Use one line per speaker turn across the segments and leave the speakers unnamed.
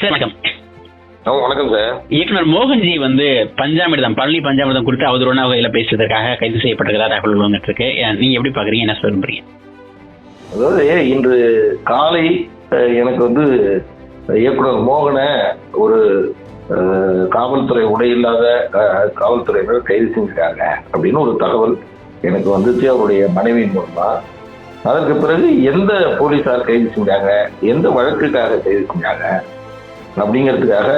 Sir வணக்கம்.
வணக்கம் sir.
இயக்குனர் மோகன்ஜி வந்து பஞ்சாமிர்தம் பழனி பஞ்சாமிர்தம் குறித்து அவதூறான வகையில பேசுறதுக்காக கைது செய்யப்பட்டிருக்கிறதா தகவல் அஹ் நீங்க எப்படி பாக்குறீங்க என்ன சொல்றீங்க
அதாவது இன்று காலை எனக்கு வந்து இயக்குனர் மோகனை ஒரு காவல்துறை உடை இல்லாத காவல்துறையினர் கைது செஞ்சிருக்காங்க அப்படின்னு ஒரு தகவல் எனக்கு வந்துச்சு அவருடைய மனைவியின் மூலமா. அதற்கு பிறகு எந்த போலீசார் கைது செஞ்சாங்க? எந்த வழக்குக்காக கைது செஞ்சாங்க? அப்படிங்கிறதுக்காக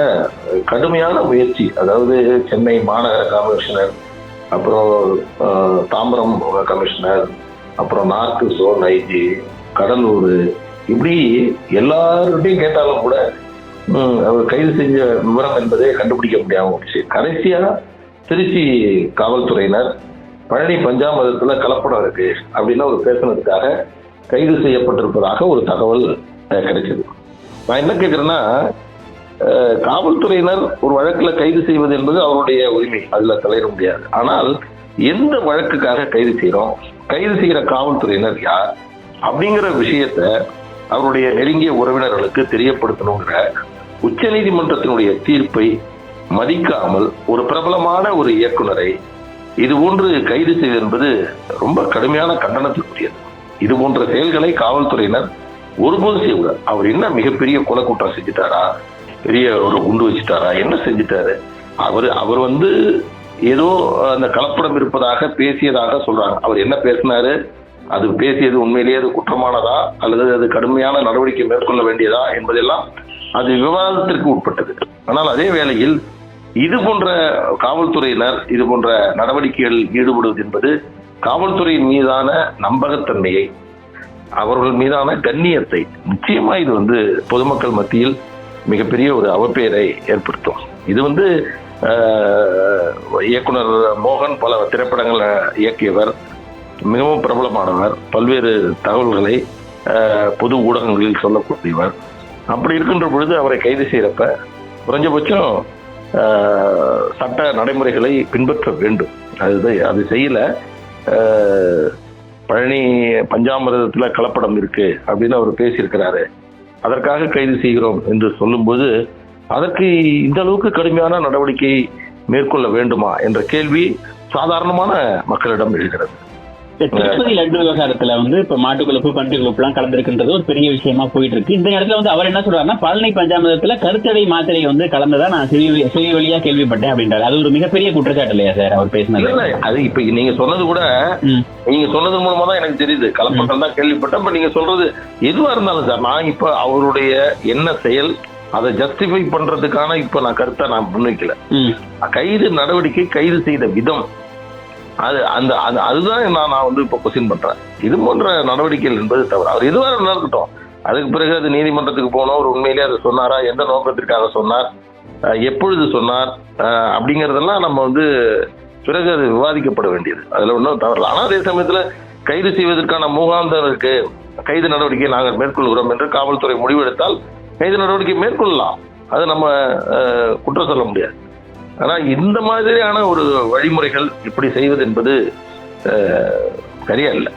கடுமையான முயற்சி. அதாவது சென்னை மாநகர கமிஷனர் அப்புறம் தாம்பரம் கமிஷனர் அப்புறம் நார்த்து சோன் ஐஜி கடலூர் இப்படி எல்லார்கிட்டையும் கேட்டாலும் கூட அவர் கைது செஞ்ச விவரம் என்பதே கண்டுபிடிக்க முடியாமல் போச்சு. கடைசியாக திருச்சி காவல்துறையினர் பழனி பஞ்சாமதத்தில் கலப்படம் இருக்கு அப்படின்னு அவர் பேசினதுக்காக கைது செய்யப்பட்டிருப்பதாக ஒரு தகவல் கிடைச்சது. நான் என்ன கேட்குறேன்னா காவல்துறையினர் ஒரு வழக்குல கைது செய்வது என்பது அவருடைய உரிமை. அதுல தலையிட முடியாது. ஆனால் எந்த வழக்குக்காக கைது செய்யறோம் கைது செய்கிற காவல்துறையினர் யார்? அப்படிங்கிற விஷயத்த அவருடைய நெருங்கிய உறவினர்களுக்கு தெரியப்படுத்தணுங்கிற உச்சநீதிமன்றத்தினுடைய தீர்ப்பை மதிக்காமல் ஒரு பிரபலமான ஒரு இயக்குனரை இது போன்று கைது செய்வது என்பது ரொம்ப கடுமையான கண்டனத்துக்குரியது இது போன்ற செயல்களை காவல்துறையினர் ஒருபோதும் செய்யக்கூடாது. அவர் என்ன மிகப்பெரிய கொலை குற்றம் செஞ்சுட்டாரா? பெரிய ஒரு குண்டு வச்சுட்டாரா? என்ன செஞ்சுட்டாரு? அவர் அவர் வந்து ஏதோ அந்த கலப்படம் இருப்பதாக பேசியதாக சொல்றாங்க. அவர் என்ன பேசினாரு? அது பேசியது உண்மையிலேயே அது குற்றமானதா? அல்லது அது கடுமையான நடவடிக்கை மேற்கொள்ள வேண்டியதா? என்பதெல்லாம் அது விவாதத்திற்கு உட்பட்டது. ஆனால் அதே வேளையில் இது போன்ற காவல்துறையினர் இது போன்ற நடவடிக்கைகளில் ஈடுபடுவது என்பது காவல்துறையின் மீதான நம்பகத்தன்மையை அவர்கள் மீதான கண்ணியத்தை நிச்சயமா இது வந்து பொதுமக்கள் மத்தியில் மிகப்பெரிய ஒரு அவப்பெயரை ஏற்படுத்தும். இது வந்து இயக்குனர் மோகன் பல திரைப்படங்களை இயக்கியவர் மிகவும் பிரபலமானவர் பல்வேறு தகவல்களை பொது ஊடகங்களில் சொல்லக்கூடியவர். அப்படி இருக்கின்ற பொழுது அவரை கைது செய்கிறப்ப குறைஞ்சபட்சம் சட்ட நடைமுறைகளை பின்பற்ற வேண்டும். அது அது செய்யல. பழனி பஞ்சாமிரதத்தில் கலப்படம் இருக்குது அப்படின்னு அவர் பேசியிருக்கிறாரு. அதற்காக கைது செய்கிறோம் என்று சொல்லும்போது அதற்கு இந்த அளவுக்கு கடுமையான நடவடிக்கை மேற்கொள்ள வேண்டுமா என்ற கேள்வி சாதாரணமான மக்களிடம் எழுகிறது.
திருப்பதி லட்டு விவகாரத்துல வந்து இப்ப மாட்டு கொழுப்பு பன்றி கொழுப்பு எல்லாம் கலந்துருக்குன்றது ஒரு பெரிய விஷயமா போயிட்டு இருக்கு இந்த இடத்துல வந்து அவர் என்ன சொல்றாருன்னா பழனி பஞ்சாமிரதத்துல கருத்தடை மாத்திரை வந்து கலந்ததா நான் செவி வழியா கேள்விப்பட்டேன் அப்படின்றாரு. அது ஒரு மிகப்பெரிய குற்றச்சாட்டு இல்லையா சார் அவர் பேசினது?
அது இப்ப நீங்க சொன்னது கூட. நீங்க சொன்னது மூலமா தான் எனக்கு தெரியுது. கலப்பட்டம் தான் கேள்விப்பட்டேன். இப்ப நீங்க சொல்றது எதுவா இருந்தாலும் சார் நான் இப்ப அவருடைய என்ன செயல் அதை ஜஸ்டிஃபை பண்றதுக்கான இப்ப நான் கருத்தை நான் முன்வைக்கல. கைது நடவடிக்கை கைது செய்த விதம் அது அந்த அது அதுதான் நான் நான் வந்து இப்போ கொஸ்டின் பண்ணுறேன் இது போன்ற நடவடிக்கைகள் என்பது தவறு. அவர் எதுவாக வேணா இருக்கட்டும். அதுக்கு பிறகு அது நீதிமன்றத்துக்கு போனோம். ஒரு உண்மையிலேயே அதை சொன்னாரா? எந்த நோக்கத்திற்காக சொன்னார்? எப்பொழுது சொன்னார்? அப்படிங்கிறதெல்லாம் நம்ம வந்து பிறகு அது விவாதிக்கப்பட வேண்டியது. அதில் ஒன்றும் தவறு. ஆனால் அதே சமயத்தில் கைது செய்வதற்கான முகாந்தம் இருக்கு. கைது நடவடிக்கை நாங்கள் மேற்கொள்கிறோம் என்று காவல்துறை முடிவெடுத்தால் கைது நடவடிக்கை மேற்கொள்ளலாம். அது நம்ம குற்றம் சொல்ல முடியாது. ஆனா இந்த மாதிரியான ஒரு வழிமுறைகள் இப்படி செய்வது என்பது அஹ், சரியா இல்லை